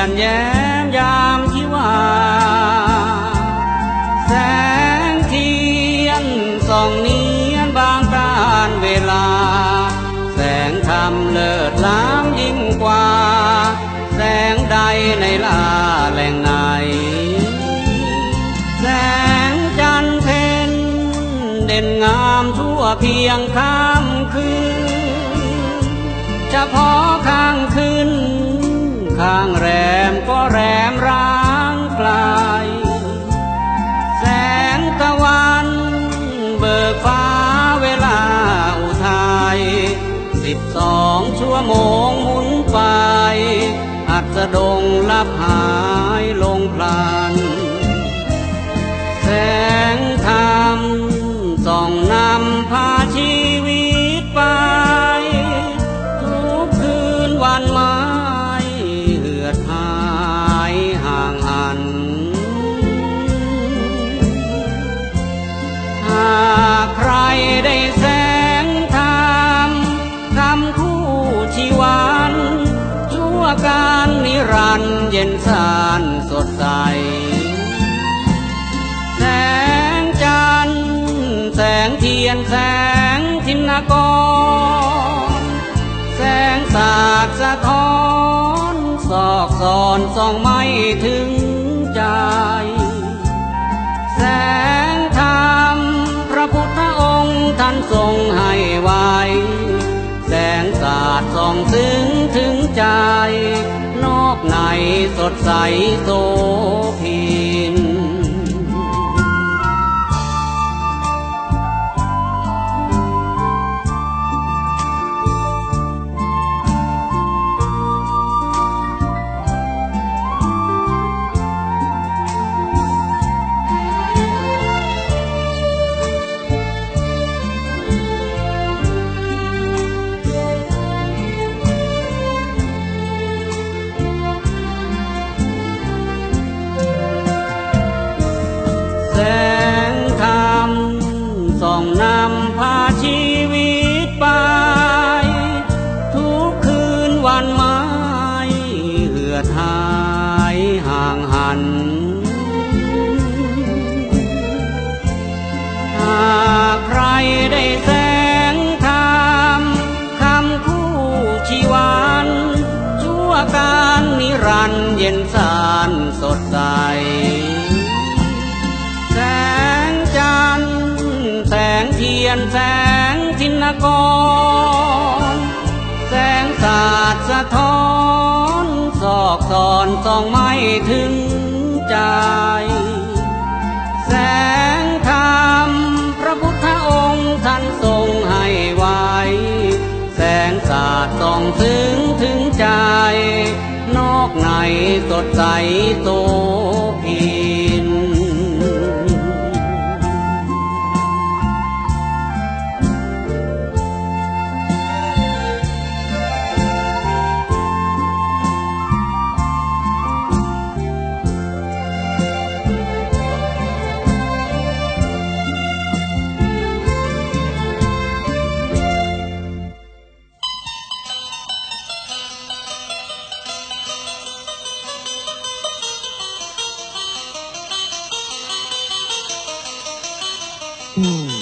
อนแย้มยามที่ว่าแสงเทียนส่องเนียนบางกาเวลา แสงธรรมเลิศล้ำยิ่งกว่า แสงใดในลาแหล่งไหน แสงจันทร์เพ็ญเด่นงามทั่วเพียงค่ำคืนเฉพา องชั่วโมงหมุนไป อัศดงลับหายลงพลันแสงทาง รันเย็นสานสดใส แสงจันทร์แสงเทียนแสงทิมนกร แสงสาดสะท้อนสอกสอนส่องไม่ถึงใจ แสงธรรมพระพุทธองค์ท่านทรงให้ไว้ แสงสาดส่องถึงถึงใจ ในสดใสโสภี วันไม้เหือดหายห่างหัน หากใครได้แสงธรรมคำคู่ชีวันชั่วการนิรันย์เย็นสานสดใส แสงจันทร์แสงเทียนแสงทินกร แสงสาดสะท้อนสอกสอนส่องไม่ถึงใจ แสงธรรมพระพุทธองค์ท่านทรงให้ไว้ แสงศาสาดส่องถึงถึงใจ นอกในสดใสโสพี Hmm.